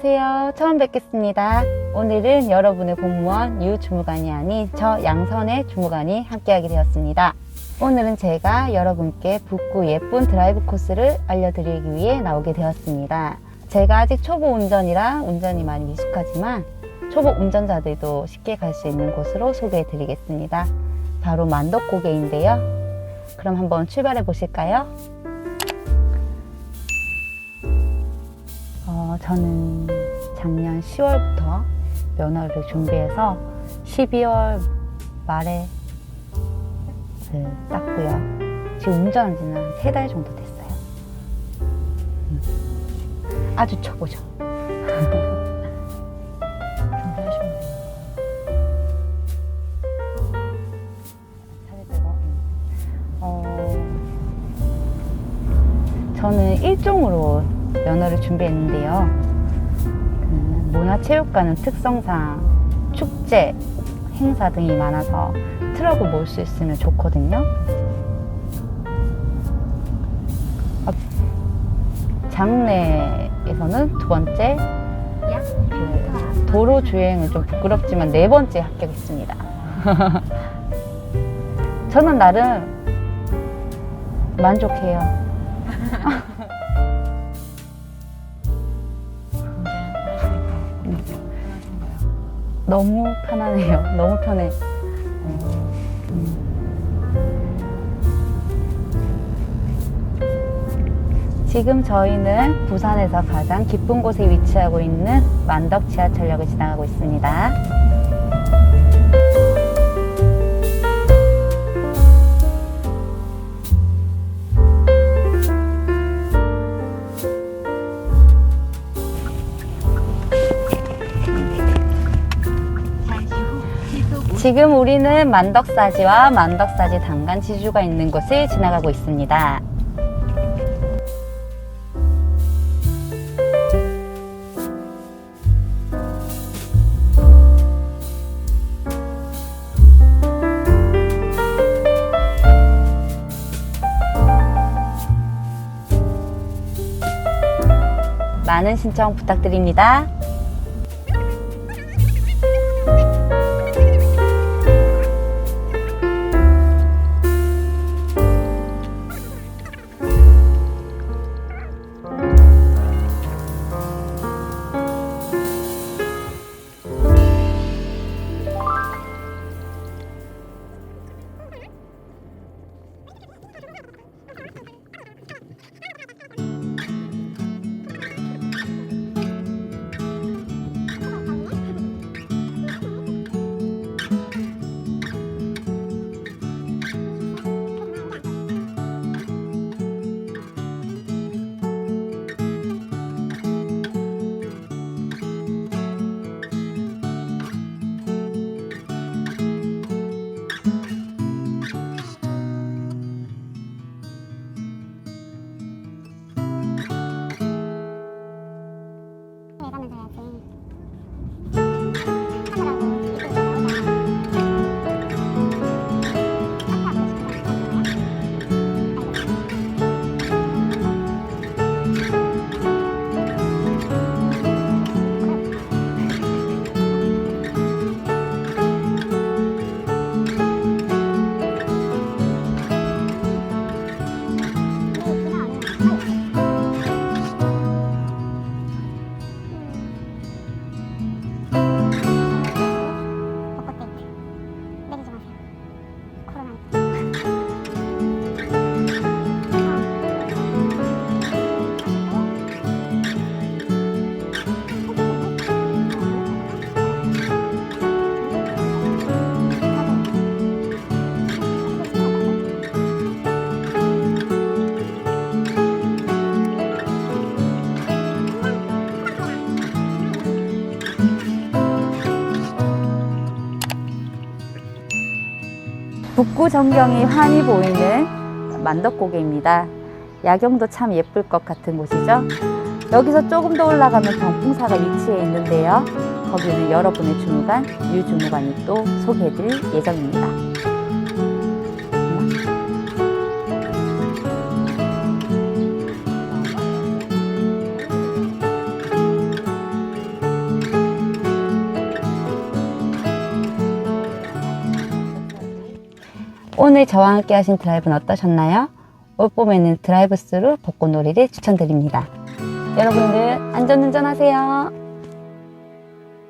안녕하세요. 처음 뵙겠습니다. 오늘은 여러분의 공무원 유 주무관이 아닌 저 양선의 주무관이 함께하게 되었습니다. 오늘은 제가 여러분께 북구 예쁜 드라이브 코스를 알려드리기 위해 나오게 되었습니다. 제가 아직 초보 운전이라 운전이 많이 미숙하지만 초보 운전자들도 쉽게 갈 수 있는 곳으로 소개해 드리겠습니다. 바로 만덕고개인데요. 그럼 한번 출발해 보실까요? 어, 저는 작년 10월부터 면허를 준비해서 12월 말에 네, 땄고요. 지금 운전한 지는 한 세 달 정도 됐어요. 음. 아주 초보죠. 어, 저는 일종으로 면허를 준비했는데요. 그 문화체육관은 특성상 축제, 행사 등이 많아서 트럭을 몰 수 있으면 좋거든요. 아, 장례에서는 두 번째, 그 도로 주행은 좀 부끄럽지만 네 번째 합격했습니다. 저는 나름 만족해요. 너무 편하네요. 너무 편해. 지금 저희는 부산에서 가장 깊은 곳에 위치하고 있는 만덕 지하철역을 지나가고 있습니다. 지금 우리는 만덕사지와 만덕사지 단간 지주가 있는 곳을 지나가고 있습니다. 많은 신청 부탁드립니다. 북구 전경이 환히 보이는 만덕고개입니다. 야경도 참 예쁠 것 같은 곳이죠. 여기서 조금 더 올라가면 병풍사가 위치해 있는데요. 거기는 여러분의 주무관, 유주무관이 또 소개해드릴 예정입니다. 오늘 저와 함께 하신 드라이브는 어떠셨나요? 올 봄에는 드라이브 스루 벚꽃놀이를 추천드립니다. 여러분들 안전운전하세요.